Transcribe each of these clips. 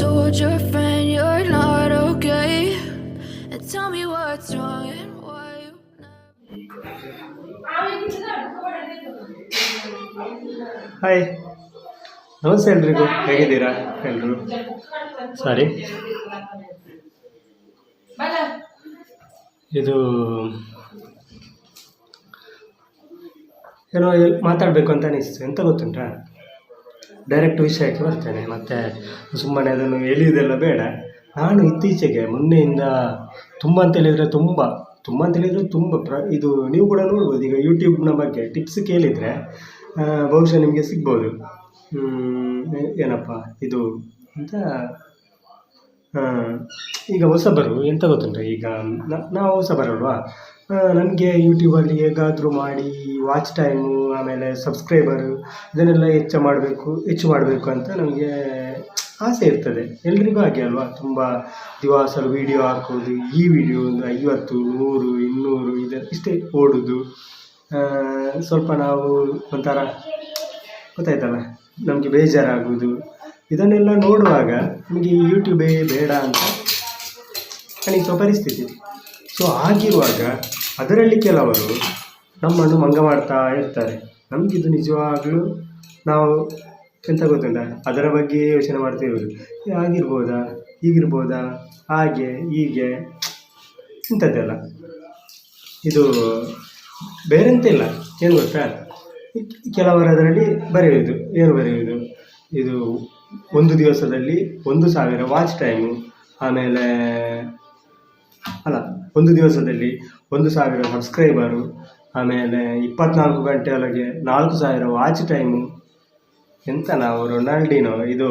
told your friend you're not okay. And tell me what's wrong and why you hi ನಮಸ್ತೆ ಎಲ್ರಿಗೂ ಹೇಗಿದ್ದೀರಾ ಎಲ್ಲರೂ ಸಾರಿ ಇದು ಏನೋ ಮಾತಾಡಬೇಕು ಅಂತ ಅನಿಸ್ತು ಎಂತ ಗೊತ್ತುಂಟಾ ಡೈರೆಕ್ಟ್ ವಿಷಯಕ್ಕೆ ಬರ್ತೇನೆ, ಮತ್ತು ಸುಮ್ಮನೆ ಅದನ್ನು ಎಳೆಯುವುದೆಲ್ಲ ಬೇಡ. ನಾನು ಇತ್ತೀಚೆಗೆ ಮೊನ್ನೆಯಿಂದ ತುಂಬ ಅಂತೇಳಿದರೆ ತುಂಬ ತುಂಬ ಅಂತೇಳಿದರೆ ತುಂಬ ಪ್ರ, ಇದು ನೀವು ಕೂಡ ನೋಡ್ಬೋದು, ಈಗ ಯೂಟ್ಯೂಬ್ನ ಬಗ್ಗೆ ಟಿಪ್ಸ್ ಕೇಳಿದರೆ ಬಹುಶಃ ನಿಮಗೆ ಸಿಗ್ಬೋದು. ಏನಪ್ಪ ಇದು ಅಂತ. ಈಗ ಹೊಸಬರು ಎಂತ ಗೊತ್ತುಂಟ ಈಗ ನಾವು ಹೊಸಬರಲ್ವಾ ನನಗೆ ಯೂಟ್ಯೂಬಲ್ಲಿ ಹೇಗಾದರೂ ಮಾಡಿ ವಾಚ್ ಟೈಮು ಆಮೇಲೆ ಸಬ್ಸ್ಕ್ರೈಬರು ಇದನ್ನೆಲ್ಲ ಹೆಚ್ಚು ಮಾಡಬೇಕು ಹೆಚ್ಚು ಮಾಡಬೇಕು ಅಂತ ನಮಗೆ ಆಸೆ ಇರ್ತದೆ. ಎಲ್ರಿಗೂ ಹಾಗೆ ಅಲ್ವಾ? ತುಂಬ ದಿವಸಲು ವೀಡಿಯೋ ಹಾಕೋದು, ಈ ವಿಡಿಯೋ ಒಂದು ಐವತ್ತು, ನೂರು, ಇನ್ನೂರು, ಇದು ಇಷ್ಟೇ ಓಡೋದು. ಸ್ವಲ್ಪ ನಾವು ಒಂಥರ ಗೊತ್ತಾಯ್ತಲ್ಲ? ನಮಗೆ ಬೇಜಾರಾಗುವುದು ಇದನ್ನೆಲ್ಲ ನೋಡುವಾಗ ನಮಗೆ ಯೂಟ್ಯೂಬೇ ಬೇಡ ಅಂತ ಅನಿಸುವ ಪರಿಸ್ಥಿತಿ. ಸೊ ಆಗಿರುವಾಗ ಅದರಲ್ಲಿ ಕೆಲವರು ನಮ್ಮನ್ನು ಮಂಗ ಮಾಡ್ತಾ ಇರ್ತಾರೆ. ನಮಗಿದು ನಿಜವಾಗಲೂ ನಾವು ಎಂತ ಗೊತ್ತುಂಟ? ಅದರ ಬಗ್ಗೆ ಯೋಚನೆ ಮಾಡ್ತಿರೋದು ಆಗಿರ್ಬೋದಾ? ಹೀಗಿರ್ಬೋದಾ? ಹಾಗೆ, ಹೀಗೆ, ಇಂಥದ್ದೆಲ್ಲ. ಇದು ಬೇರೆಂತ ಇಲ್ಲ. ಏನು ಗೊತ್ತಾ? ಕೆಲವರು ಅದರಲ್ಲಿ ಬರೆಯುವುದು ಏನು ಬರೆಯುವುದು ಇದು ಒಂದು ದಿವಸದಲ್ಲಿ ಒಂದು ಸಾವಿರ ವಾಚ್ ಟೈಮು ಆಮೇಲೆ ಅಲ್ಲ, ಒಂದು ದಿವಸದಲ್ಲಿ ಒಂದು ಸಾವಿರ ಸಬ್ಸ್ಕ್ರೈಬರು ಆಮೇಲೆ ಇಪ್ಪತ್ನಾಲ್ಕು ಗಂಟೆ ಒಳಗೆ ನಾಲ್ಕು ಸಾವಿರ ವಾಚ್ ಟೈಮು ಎಂತ ನಾವು ರೊನಾಲ್ಡಿನೋ, ಇದು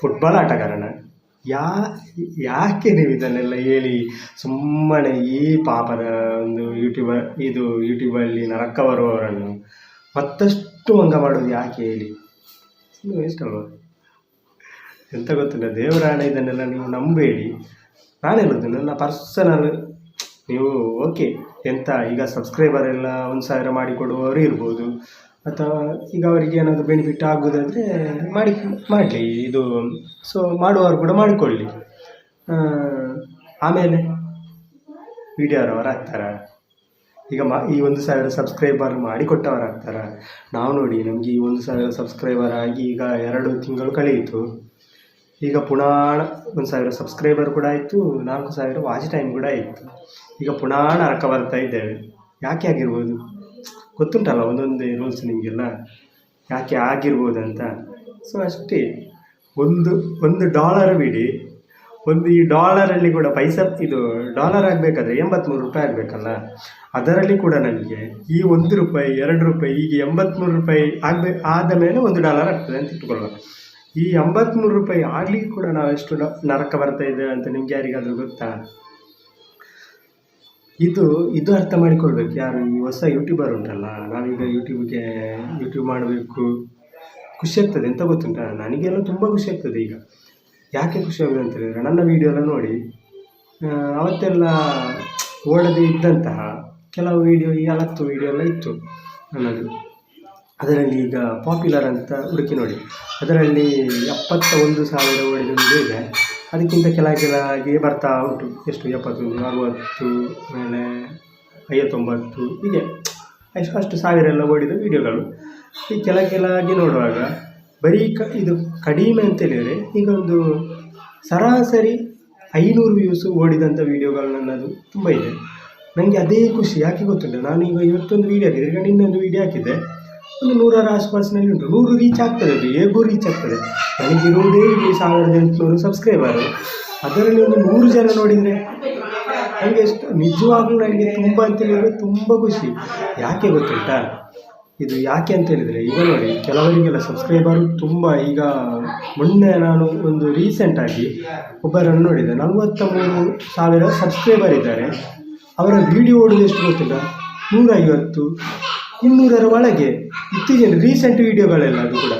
ಫುಟ್ಬಾಲ್ ಆಟಗಾರನ? ಯಾ, ಯಾಕೆ ನೀವು ಇದನ್ನೆಲ್ಲ ಹೇಳಿ ಸುಮ್ಮನೆ ಈ ಪಾಪದ ಒಂದು ಯೂಟ್ಯೂಬರ್ ಇದು ಯೂಟ್ಯೂಬಲ್ಲಿ ನರಕ ಬರುವವರನ್ನು ಮತ್ತಷ್ಟು ಮಂಗ ಮಾಡೋದು ಯಾಕೆ ಹೇಳಿ? ಇಷ್ಟ ಎಂತ ಗೊತ್ತಿಲ್ಲ ದೇವರಾಣೆ ಇದನ್ನೆಲ್ಲ ನೀವು ನಂಬೇಡಿ. ನಾನು ಹೇಳೋದು ನನ್ನ ಪರ್ಸನಲ್ ನೀವು ಓಕೆ ಎಂತ ಈಗ ಸಬ್ಸ್ಕ್ರೈಬರ್ ಎಲ್ಲ ಒಂದು ಸಾವಿರ ಮಾಡಿಕೊಡುವವರು ಇರ್ಬೋದು, ಅಥವಾ ಈಗ ಅವರಿಗೆ ಏನಾದರೂ ಬೆನಿಫಿಟ್ ಆಗೋದಾದರೆ ಮಾಡಿ, ಮಾಡಲಿ, ಇದು ಸೊ ಮಾಡುವವರು ಕೂಡ ಮಾಡಿಕೊಳ್ಳಿ. ಆಮೇಲೆ ಆಗ್ತಾರಾ ಈಗ ಮಾ, ಈ ಒಂದು ಸಾವಿರ ಸಬ್ಸ್ಕ್ರೈಬರ್ ಮಾಡಿಕೊಟ್ಟವರು ಆಗ್ತಾರ ನಾವು ನೋಡಿ ನಮಗೆ ಈ ಒಂದು ಸಾವಿರ ಸಬ್ಸ್ಕ್ರೈಬರ್ ಆಗಿ ಈಗ ಎರಡು ತಿಂಗಳು ಕಳೆಯಿತು. ಈಗ ಪುನಾಣ ಒಂದು ಸಾವಿರ ಸಬ್ಸ್ಕ್ರೈಬರ್ ಕೂಡ ಆಯಿತು ನಾಲ್ಕು ಸಾವಿರ ವಾಚ್ ಟೈಮ್ ಕೂಡ ಆಯಿತು ಈಗ ಪುನಾಣ ಅರ್ಕ ಬರ್ತಾ ಇದ್ದೇವೆ. ಯಾಕೆ ಆಗಿರ್ಬೋದು? ಗೊತ್ತುಂಟಲ್ಲ ಒಂದೊಂದು ರೂಲ್ಸ್ ನಿಮಗೆಲ್ಲ? ಯಾಕೆ ಆಗಿರ್ಬೋದಂತ ಸೊ ಅಷ್ಟೇ. ಒಂದು ಒಂದು ಡಾಲರ್ ಬಿಡಿ. ಒಂದು ಈ ಡಾಲರಲ್ಲಿ ಕೂಡ ಪೈಸಾ, ಇದು ಡಾಲರ್ ಆಗಬೇಕಾದ್ರೆ ಎಂಬತ್ತ್ಮೂರು ರೂಪಾಯಿ ಆಗಬೇಕಲ್ಲ? ಅದರಲ್ಲಿ ಕೂಡ ನನಗೆ ಈ ಒಂದು ರೂಪಾಯಿ, ಎರಡು ರೂಪಾಯಿ ಈಗ ಎಂಬತ್ತ್ಮೂರು ರೂಪಾಯಿ ಆಗಬೇಕು ಆದ ಮೇಲೆ ಒಂದು ಡಾಲರ್ ಆಗ್ತದೆ ಅಂತ ಇಟ್ಕೊಳ್ಳೋಣ ಈ ಎಂಬತ್ತ್ಮೂರು ರೂಪಾಯಿ ಆಗಲಿ ಕೂಡ ನಾವು ಎಷ್ಟು ನ- ನರಕ ಬರ್ತಾ ಇದ್ದೇವೆ ಅಂತ ನಿಮ್ಗೆ ಯಾರಿಗಾದರೂ ಗೊತ್ತಾ? ಇದು ಇದು ಅರ್ಥ ಮಾಡಿಕೊಳ್ಬೇಕು. ಯಾರು ಈ ಹೊಸ ಯೂಟ್ಯೂಬರ್ ಉಂಟಲ್ಲ, ನಾವೀಗ ಯೂಟ್ಯೂಬ್ಗೆ ಯೂಟ್ಯೂಬ್ ಮಾಡಬೇಕು. ಖುಷಿ ಆಗ್ತದೆ ಎಂತ ಗೊತ್ತುಂಟಾ? ನನಗೆಲ್ಲ ತುಂಬ ಖುಷಿ ಆಗ್ತದೆ ಈಗ. ಯಾಕೆ ಖುಷಿ ಆಗಿದೆ ಅಂತ ಹೇಳಿದ್ರೆ ನನ್ನ ವೀಡಿಯೋ ಎಲ್ಲ ನೋಡಿ ಅವತ್ತೆಲ್ಲ ಓಡದೇ ಇದ್ದಂತಹ ಕೆಲವು ವೀಡಿಯೋ ಈ ಅಳತ್ತು ವೀಡಿಯೋ ಎಲ್ಲ ಇತ್ತು ನನ್ನದು. ಅದರಲ್ಲಿ ಈಗ ಪಾಪ್ಯುಲರ್ ಅಂತ ಹುಡುಕಿ ನೋಡಿ. ಅದರಲ್ಲಿ ಎಪ್ಪತ್ತ ಒಂದು ಸಾವಿರ ಒಂದು ಇದೆ. ಅದಕ್ಕಿಂತ ಕೆಲ ಕೆಳಗೆ ಬರ್ತಾ ಉಂಟು. ಎಷ್ಟು? ಎಪ್ಪತ್ತೊಂದು ಅರುವತ್ತು ಆಮೇಲೆ ಐವತ್ತೊಂಬತ್ತು ಹೀಗೆ ಅಷ್ಟು ಅಷ್ಟು ಸಾವಿರ ಎಲ್ಲ ಓಡಿದ ವೀಡಿಯೋಗಳು ಈ ಕೆಲ ಕೆಳಗೆ ನೋಡುವಾಗ ಬರೀ ಕ, ಇದು ಕಡಿಮೆ ಅಂತ ಹೇಳಿದರೆ ಈಗ ಒಂದು ಸರಾಸರಿ ಐನೂರು ವ್ಯೂಸು ಓಡಿದಂಥ ವೀಡಿಯೋಗಳು ನನ್ನದು ತುಂಬ ಇದೆ. ನನಗೆ ಅದೇ ಖುಷಿ. ಯಾಕೆ ಗೊತ್ತುಂಟ ನಾನು ಈಗ ಇವತ್ತೊಂದು ವೀಡಿಯೋ ಹಾಕಿದೆ ಈಗ ಇನ್ನೊಂದು ವೀಡಿಯೋ ಹಾಕಿದ್ದೆ. ಒಂದು ನೂರರ ಆಸ್ಪಾಸಿನಲ್ಲಿ ಉಂಟು. ನೂರು ರೀಚ್ ಆಗ್ತದೆ ಅದು, ಹೇಗೂ ರೀಚ್ ಆಗ್ತದೆ. ನನಗಿರುವುದೇ ಇಲ್ಲಿ ಸಾವಿರದ ಎಂಟುನೂರು ಸಬ್ಸ್ಕ್ರೈಬರು ಅದರಲ್ಲಿ ಒಂದು ನೂರು ಜನ ನೋಡಿದರೆ ನನಗೆ ಎಷ್ಟು ನಿಜವಾಗ್ಲೂ ನನಗೆ ತುಂಬ ಅಂತ ಹೇಳಿದರೆ ತುಂಬ ಖುಷಿ. ಯಾಕೆ ಗೊತ್ತುಂಟಾ? ಇದು ಯಾಕೆ ಅಂತ ಹೇಳಿದರೆ, ಈಗ ನೋಡಿ, ಕೆಲವರಿಗೆಲ್ಲ ಸಬ್ಸ್ಕ್ರೈಬರು ತುಂಬ ಈಗ ಮೊನ್ನೆ ನಾನು ಒಂದು ರೀಸೆಂಟಾಗಿ ಒಬ್ಬರನ್ನು ನೋಡಿದೆ. ನಲವತ್ತ ಮೂರು ಸಾವಿರ ಸಬ್ಸ್ಕ್ರೈಬರ್ ಇದ್ದಾರೆ. ಅವರ ವಿಡಿಯೋ ಓಡೋದು ಎಷ್ಟು ಗೊತ್ತಿಲ್ಲ ನೂರೈವತ್ತು. ಇನ್ನೂರರ ಒಳಗೆ. ಇತ್ತೀಚಿನ ರೀಸೆಂಟ್ ವೀಡಿಯೋಗಳೆಲ್ಲ ಅದು ಕೂಡ.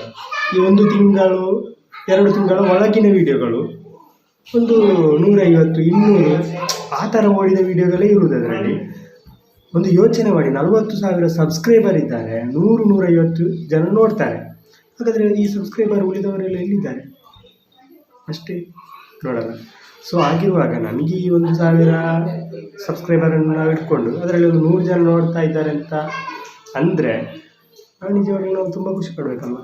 ಈ ಒಂದು ತಿಂಗಳು, ಎರಡು ತಿಂಗಳ ಒಳಗಿನ ವಿಡಿಯೋಗಳು ಒಂದು ನೂರೈವತ್ತು, ಇನ್ನೂರು, ಆ ಥರ ಓಡಿದ ವಿಡಿಯೋಗಳೇ ಇರುವುದು ಅದರಲ್ಲಿ ಒಂದು ಯೋಚನೆ ಮಾಡಿ, ನಲವತ್ತು ಸಾವಿರ ಸಬ್ಸ್ಕ್ರೈಬರ್ ಇದ್ದಾರೆ, ನೂರು, ನೂರೈವತ್ತು ಜನ ನೋಡ್ತಾರೆ. ಹಾಗಾದರೆ ಈ ಸಬ್ಸ್ಕ್ರೈಬರ್ ಉಳಿದವರೆಲ್ಲ ಎಲ್ಲಿದ್ದಾರೆ? ಅಷ್ಟೇ ನೋಡೋಣ. ಸೊ ಆಗಿರುವಾಗ ನಮಗೆ ಈ ಒಂದು ಸಾವಿರ ಸಬ್ಸ್ಕ್ರೈಬರನ್ನು ನಾವು ಇಟ್ಕೊಂಡು, ಅದರಲ್ಲಿ ಒಂದು ನೂರು ಜನ ನೋಡ್ತಾ ಇದ್ದಾರೆ ಅಂತ ಅಂದರೆ ನಿಜವಾಗ್ಲೂ ನಾವು ತುಂಬ ಖುಷಿ ಪಡಬೇಕಲ್ಲ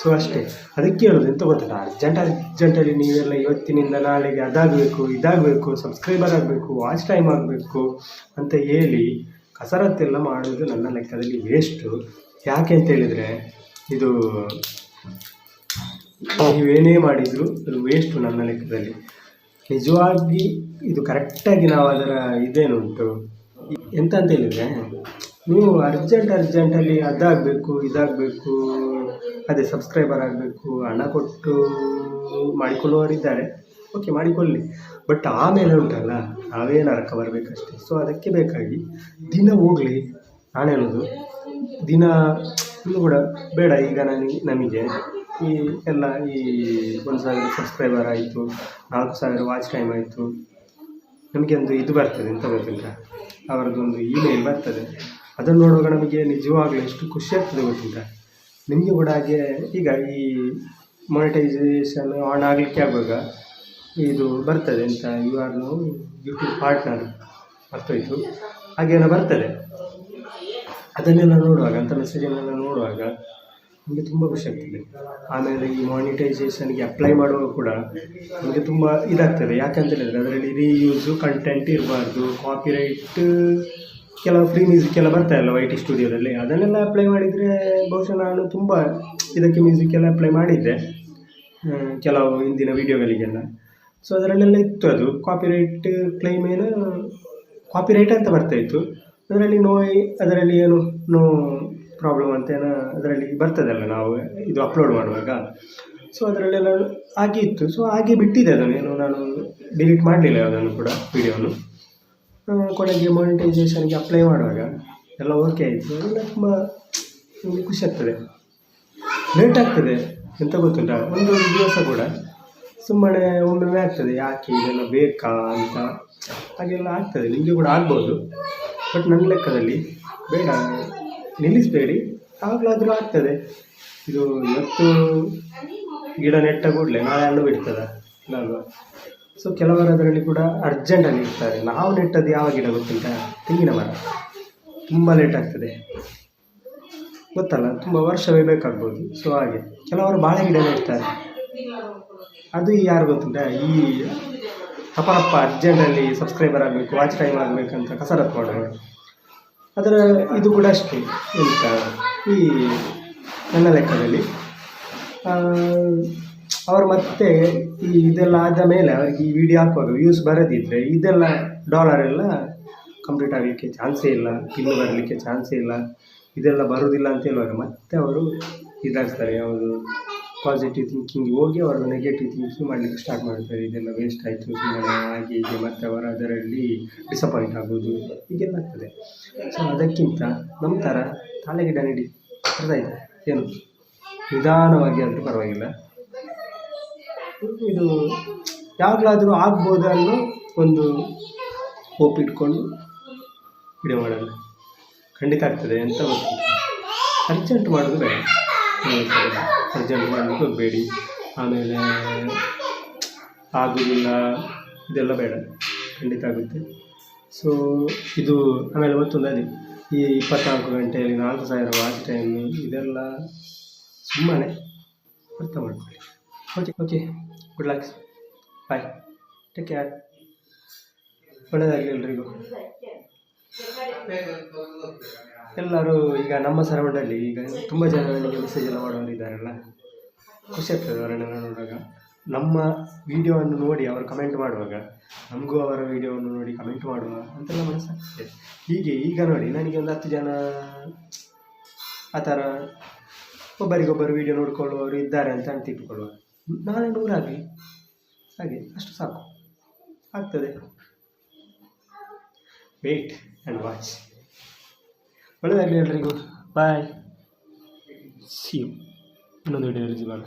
ಸೊ ಅಷ್ಟೇ, ಅದಕ್ಕೆ ಹೇಳೋದು ಎಂತ ಗೊತ್ತಲ್ಲ? ಅರ್ಜೆಂಟ್ ಅರ್ಜೆಂಟಲ್ಲಿ ನೀವೆಲ್ಲ ಇವತ್ತಿನಿಂದ ನಾಳೆಗೆ ಅದಾಗಬೇಕು, ಇದಾಗಬೇಕು ಸಬ್ಸ್ಕ್ರೈಬರ್ ಆಗಬೇಕು ವಾಚ್ ಟೈಮ್ ಆಗಬೇಕು ಅಂತ ಹೇಳಿ ಕಸರತ್ತೆಲ್ಲ ಮಾಡೋದು ನನ್ನ ಲೆಕ್ಕದಲ್ಲಿ ವೇಸ್ಟು ಯಾಕೆ ಅಂತ ಹೇಳಿದರೆ, ಇದು ನೀವೇನೇ ಮಾಡಿದರೂ ಅದು ವೇಸ್ಟು ನನ್ನ ಲೆಕ್ಕದಲ್ಲಿ. ನಿಜವಾಗಿ ಇದು ಕರೆಕ್ಟಾಗಿ ನಾವು ಅದರ ಇದೇನುಂಟು? ಎಂತ ಅಂತ ಹೇಳಿದರೆ ನೀವು ಅರ್ಜೆಂಟ್ ಅರ್ಜೆಂಟಲ್ಲಿ ಅದಾಗಬೇಕು, ಇದಾಗಬೇಕು, ಅದೇ ಸಬ್ಸ್ಕ್ರೈಬರ್ ಆಗಬೇಕು, ಹಣ ಕೊಟ್ಟು ಮಾಡಿಕೊಳ್ಳುವವರಿದ್ದಾರೆ. ಓಕೆ ಮಾಡಿಕೊಳ್ಳಿ. ಬಟ್ ಆಮೇಲೆ ಉಂಟಲ್ಲ ನಾವೇ ನರಕ ಬರಬೇಕಷ್ಟೆ. ಸೊ ಅದಕ್ಕೆ ಬೇಕಾಗಿ ದಿನ ಹೋಗಲಿ. ನಾನು ದಿನ ಇನ್ನು ಕೂಡ ಬೇಡ. ಈಗ ನನಗೆ ನಮಗೆ ಈ ಎಲ್ಲ ಈ ಒಂದು ಸಾವಿರ ಸಬ್ಸ್ಕ್ರೈಬರ್ ಆಯಿತು, ನಾಲ್ಕು ಸಾವಿರ ವಾಚ್ ಟೈಮ್ ಆಯಿತು. ನಮಗೆ ಒಂದು ಇದು ಬರ್ತದೆ, ಎಂತ ಗೊತ್ತಿಲ್ಲ ಅವರದ್ದೊಂದು ಇಮೇಲ್ ಬರ್ತದೆ. ಅದನ್ನು ನೋಡುವಾಗ ನಮಗೆ ನಿಜವಾಗ್ಲೂ ಎಷ್ಟು ಖುಷಿ ಆಗ್ತದೆ ನಿಮಗೆ ಕೂಡ ಹಾಗೆ, ಈಗ ಈ ಮೊನಿಟೈಸೇಷನ್ ಆನ್ ಆಗಲಿಕ್ಕೆ ಆಗುವಾಗ ಇದು ಬರ್ತದೆ ಅಂತ you are no YouTube partner ಬರ್ತೋಯ್ತು ಹಾಗೇನೋ ಬರ್ತದೆ. ಅದನ್ನೆಲ್ಲ ನೋಡುವಾಗ ಅಂತ ಮೆಸೇಜನ್ನೆಲ್ಲ ನೋಡುವಾಗ ನಮಗೆ ತುಂಬ ಖುಷಿ ಆಗ್ತದೆ. ಆಮೇಲೆ ಈ ಮಾನಿಟೈಸೇಷನ್ಗೆ ಅಪ್ಲೈ ಮಾಡುವಾಗ ಕೂಡ ನಮಗೆ ತುಂಬ ಇದಾಗ್ತದೆ. ಯಾಕಂತ ಹೇಳಿದರೆ ಅದರಲ್ಲಿ ರೀಯೂಸು ಕಂಟೆಂಟ್ ಇರಬಾರ್ದು ಕಾಪಿರೈಟ್ ಕೆಲವು ಫ್ರೀ ಮ್ಯೂಸಿಕ್ ಎಲ್ಲ ಬರ್ತಾಯಿಲ್ಲ ವೈ ಟಿ ಸ್ಟುಡಿಯೋದಲ್ಲಿ ಅದನ್ನೆಲ್ಲ ಅಪ್ಲೈ ಮಾಡಿದರೆ ಬಹುಶಃ ನಾನು ತುಂಬ ಇದಕ್ಕೆ ಮ್ಯೂಸಿಕ್ ಎಲ್ಲ ಅಪ್ಲೈ ಮಾಡಿದ್ದೆ. ಕೆಲವು ಹಿಂದಿನ ವೀಡಿಯೋಗಳಿಗೆಲ್ಲ ಸೊ ಅದರಲ್ಲೆಲ್ಲ ಇತ್ತು ಅದು. ಕಾಪಿರೈಟ್ ಕ್ಲೈಮ್ ಏನು ಕಾಪಿರೈಟ್ ಅಂತ ಬರ್ತಾಯಿತ್ತು ಅದರಲ್ಲಿ ನೋ ಅದರಲ್ಲಿ ಏನು ನೋ ಪ್ರಾಬ್ಲಮ್ ಅಂತ ಏನೋ ಅದರಲ್ಲಿ ಬರ್ತದಲ್ಲ ನಾವು ಇದು ಅಪ್ಲೋಡ್ ಮಾಡುವಾಗ. ಸೊ ಅದರಲ್ಲೆಲ್ಲ ಹಾಗೆ ಇತ್ತು. ಸೊ ಹಾಗೆ ಬಿಟ್ಟಿದೆ ಅದನ್ನು. ಏನು ನಾನು ಡಿಲೀಟ್ ಮಾಡಲಿಲ್ಲ ಅದನ್ನು ಕೂಡ ವೀಡಿಯೋನು ಕೊನೆಗೆ ಮಾನಿಟೈಸೇಷನ್ಗೆ ಅಪ್ಲೈ ಮಾಡುವಾಗ ಎಲ್ಲ ಓಕೆ ಆಯಿತು. ತುಂಬ ನಮಗೆ ಖುಷಿ ಆಗ್ತದೆ. ಲೇಟ್ ಆಗ್ತದೆ ಎಂತ ಗೊತ್ತುಂಟ? ಒಂದು ದಿವಸ ಕೂಡ ಸುಮ್ಮನೆ ಒಮ್ಮೆ ಆಗ್ತದೆ. ಯಾಕೆ ಇದೆಲ್ಲ ಬೇಕಾ ಅಂತ? ಹಾಗೆಲ್ಲ ಆಗ್ತದೆ. ನಿಮಗೆ ಕೂಡ ಆಗ್ಬೋದು. ಬಟ್ ನನ್ನ ಲೆಕ್ಕದಲ್ಲಿ ಬೇಡ. ನಿಲ್ಲಿಸಬೇಡಿ. ಆಗಲಾದರೂ ಆಗ್ತದೆ. ಇದು ಇವತ್ತು ಗಿಡ ನೆಟ್ಟ ಕೂಡಲೇ ನಾಳೆ ಹಣ್ಣು ಬಿಡ್ತದ? ಇಲ್ಲ ಅಲ್ವಾ ಸೊ ಕೆಲವರು ಅದರಲ್ಲಿ ಕೂಡ ಅರ್ಜೆಂಟಲ್ಲಿ ಇರ್ತಾರೆ. ನಾವು ನೆಟ್ಟದ್ದು ಯಾವ ಗಿಡ ಗೊತ್ತಿಲ್ಲ ತೆಂಗಿನ ಮರ. ತುಂಬ ಲೇಟ್ ಆಗ್ತದೆ. ಗೊತ್ತಲ್ಲ? ತುಂಬ ವರ್ಷವೇ ಬೇಕಾಗ್ಬೋದು. ಸೊ ಹಾಗೆ. ಕೆಲವರು ಬಾಳೆ ಗಿಡ ನೆಡ್ತಾರೆ. ಅದು ಯಾರು ಗೊತ್ತುಂಟ? ಈ ಅಪರಪ್ಪ ಅರ್ಜೆಂಟಲ್ಲಿ ಸಬ್ಸ್ಕ್ರೈಬರ್ ಆಗಬೇಕು ವಾಚ್ ಟೈಮ್ ಆಗಬೇಕಂತ ಕಸರತ್ತು ಮಾಡೋರು. ಅದರ ಇದು ಕೂಡ ಅಷ್ಟೇ ಎಂತ? ಈ ನನ್ನ ಲೆಕ್ಕದಲ್ಲಿ. ಅವರು ಮತ್ತೆ ಈ ಇದೆಲ್ಲ ಆದ ಮೇಲೆ ಅವರಿಗೆ ಈ ವಿಡಿಯೋ ಹಾಕುವಾಗ ವ್ಯೂಸ್ ಬರದಿದ್ದರೆ ಇದೆಲ್ಲ ಡಾಲರ್ ಎಲ್ಲ ಕಂಪ್ಲೀಟ್ ಆಗಲಿಕ್ಕೆ ಚಾನ್ಸೇ ಇಲ್ಲ ಇನ್ನು ಬರಲಿಕ್ಕೆ ಚಾನ್ಸೇ ಇಲ್ಲ, ಇದೆಲ್ಲ ಬರೋದಿಲ್ಲ ಅಂತ ಹೇಳುವಾಗ ಮತ್ತೆ ಅವರು ಇದಾಗ್ತಾರೆ, ಅವರು ಪಾಸಿಟಿವ್ ಥಿಂಕಿಂಗ್ ಹೋಗಿ ಅವರು ನೆಗೆಟಿವ್ ಥಿಂಕಿಂಗ್ ಮಾಡಲಿಕ್ಕೆ ಸ್ಟಾರ್ಟ್ ಮಾಡ್ತಾರೆ, ಇದೆಲ್ಲ ವೇಸ್ಟ್ ಆಯಿತು ಸುಮ್ಮನೆ ಹಾಗೆ ಹೀಗೆ ಮತ್ತು ಅವರು ಅದರಲ್ಲಿ ಡಿಸಪಾಯಿಂಟ್ ಆಗೋದು, ಹೀಗೆಲ್ಲ ಆಗ್ತದೆ. ಸೊ ಅದಕ್ಕಿಂತ ನಮ್ಮ ಥರ ತಾಲೆಗಿಡ ನೀಡಿ, ಅರ್ಥ ಆಯ್ತಾ? ಏನು? ನಿಧಾನವಾಗಿ ಆದರೂ ಪರವಾಗಿಲ್ಲ. ಇದು ಯಾವಾಗಲಾದರೂ ಆಗ್ಬೋದ ಅನ್ನೋ ಒಂದು ಹೋಪ್ ಇಟ್ಕೊಂಡು ವಿಡಿಯೋ ಮಾಡೋಣ. ಖಂಡಿತ ಆಗ್ತದೆ ಅಂತ ಗೊತ್ತಿಲ್ಲ ಅರ್ಜೆಂಟ್ ಮಾಡೋದು ಬೇಡ. ಅರ್ಜೆಂಟ್ ಮಾಡಲಿಕ್ಕೆ ಬೇಡಿ. ಆಮೇಲೆ ಆಗೋದಿಲ್ಲ, ಇದೆಲ್ಲ ಬೇಡ. ಖಂಡಿತ ಆಗುತ್ತೆ. ಸೊ ಇದು ಆಮೇಲೆ ಮತ್ತೊಂದು ಅದೇ. ಈ ಇಪ್ಪತ್ನಾಲ್ಕು ಗಂಟೆಯಲ್ಲಿ ನಾಲ್ಕು ಸಾವಿರ ವಾಚ್ ಟೈಮ್ ಇದೆಲ್ಲ ಸುಮ್ಮನೆ ಅರ್ಥ ಮಾಡ್ಕೊಳ್ಳಿ. Okay okay good luck bye take care ಒಳ್ಳೆಯದಾಗಲಿ ಎಲ್ರಿಗೂ. ಎಲ್ಲರೂ ಈಗ ನಮ್ಮ ಸರೌಂಡಲ್ಲಿ ಈಗ ತುಂಬ ಜನ ನನಗೆ ಮೆಸೇಜ್ ಎಲ್ಲ ಮಾಡೋರು ಇದ್ದಾರಲ್ಲ ಖುಷಿ ಆಗ್ತದೆ ಅವರನ್ನೆಲ್ಲ ನೋಡುವಾಗ. ನಮ್ಮ ವಿಡಿಯೋವನ್ನು ನೋಡಿ ಅವರು ಕಮೆಂಟ್ ಮಾಡುವಾಗ, ನಮಗೂ ಅವರ ವಿಡಿಯೋವನ್ನು ನೋಡಿ ಕಮೆಂಟ್ ಮಾಡುವ ಅಂತೆಲ್ಲ ಮನಸ್ಸಾಗ್ತದೆ. ಹೀಗೆ ಈಗ ನೋಡಿ, ನನಗೆ ಒಂದು ಹತ್ತು ಜನ ಆ ಥರ ಒಬ್ಬರಿಗೊಬ್ಬರು ವಿಡಿಯೋ ನೋಡಿಕೊಳ್ಳುವವರು ಇದ್ದಾರೆ ಅಂತ ಅಂತ ನಾಳೆ ನೂರಾಗಲಿ ಹಾಗೆ, ಅಷ್ಟು ಸಾಕು. ಆಗ್ತದೆ. ವೇಟ್ ಆ್ಯಂಡ್ ವಾಚ್ ಒಳ್ಳೆಯದಾಗಲಿ ಎಲ್ರಿಗೂ. ಬಾಯ್ ಸಿ ಯು ಇನ್ನೊಂದು ವಿಡಿಯೋ ಸಿಗೋಣ.